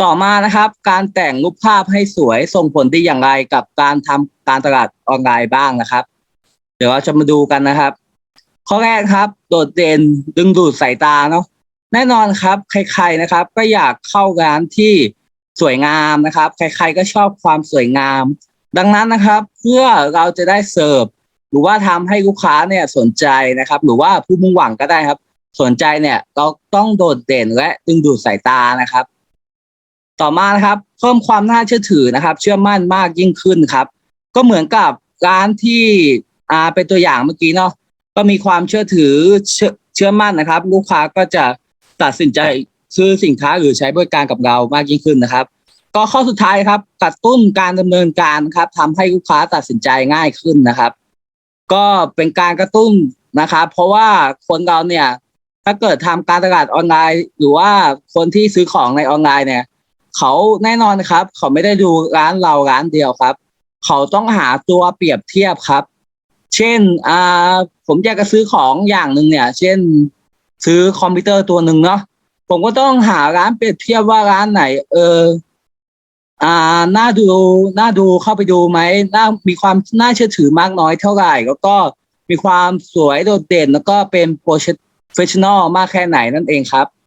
ต่อมานะครับ การแต่งรูปภาพให้สวยส่งผลดีอย่างไรกับการทำการตลาดออนไลน์บ้างนะครับ เดี๋ยวเราจะมาดูกันนะครับ ข้อแรกครับ โดดเด่นดึงดูดสายตาเนาะแน่นอนครับ ใคร ๆนะครับ ก็อยากเข้าร้านที่สวยงามนะครับ ใคร ๆ ก็ชอบความสวยงาม ดังนั้นนะครับ เพื่อเราจะได้เสิร์ฟหรือว่าทำให้ลูกค้าเนี่ยสนใจนะครับ หรือว่าผู้มุ่งหวังก็ได้ครับ สนใจเนี่ยเราต้องโดดเด่นและดึงดูดสายตานะครับ ต่อมานะครับ เพิ่มความน่าเชื่อถือนะครับ เชื่อมั่นมากยิ่งขึ้นครับ ก็เหมือนกับร้านที่อ่าเป็นตัวอย่างเมื่อกี้เนาะก็มีความเชื่อถือเชื่อเชื่อมั่นนะครับ ลูกค้าก็จะตัดสินใจซื้อสินค้าหรือใช้บริการกับเรามากยิ่งขึ้นนะครับ ก็ข้อสุดท้ายครับกระตุ้นการดำเนินการครับทำให้ลูกค้าตัดสินใจง่ายขึ้นนะครับ ก็เป็นการกระตุ้นนะครับ เพราะว่าคนเราเนี่ย ถ้าเกิดทำการตลาดออนไลน์ หรือว่าคนที่ซื้อของในออนไลน์เนี่ย เขาแน่นอนครับ เขาไม่ได้ดูร้านเราร้านเดียวครับ เขาต้องหาตัวเปรียบเทียบครับ เช่นอ่าผมอยากจะซื้อของอย่างหนึ่งเนี่ย เช่น ซื้อคอมพิวเตอร์ตัวหนึ่งเนาะผมก็ต้องหาร้านเปรียบเทียบว่าร้านไหน เอออ่าน่าดูน่าดูเข้าไปดูไหมน่ามีความน่าเชื่อถือมากน้อยเท่าไหร่ แล้วก็มีความสวยโดดเด่น แล้วก็เป็นโปรเฟชชั่นอลมากแค่ไหนนั่นเองครับ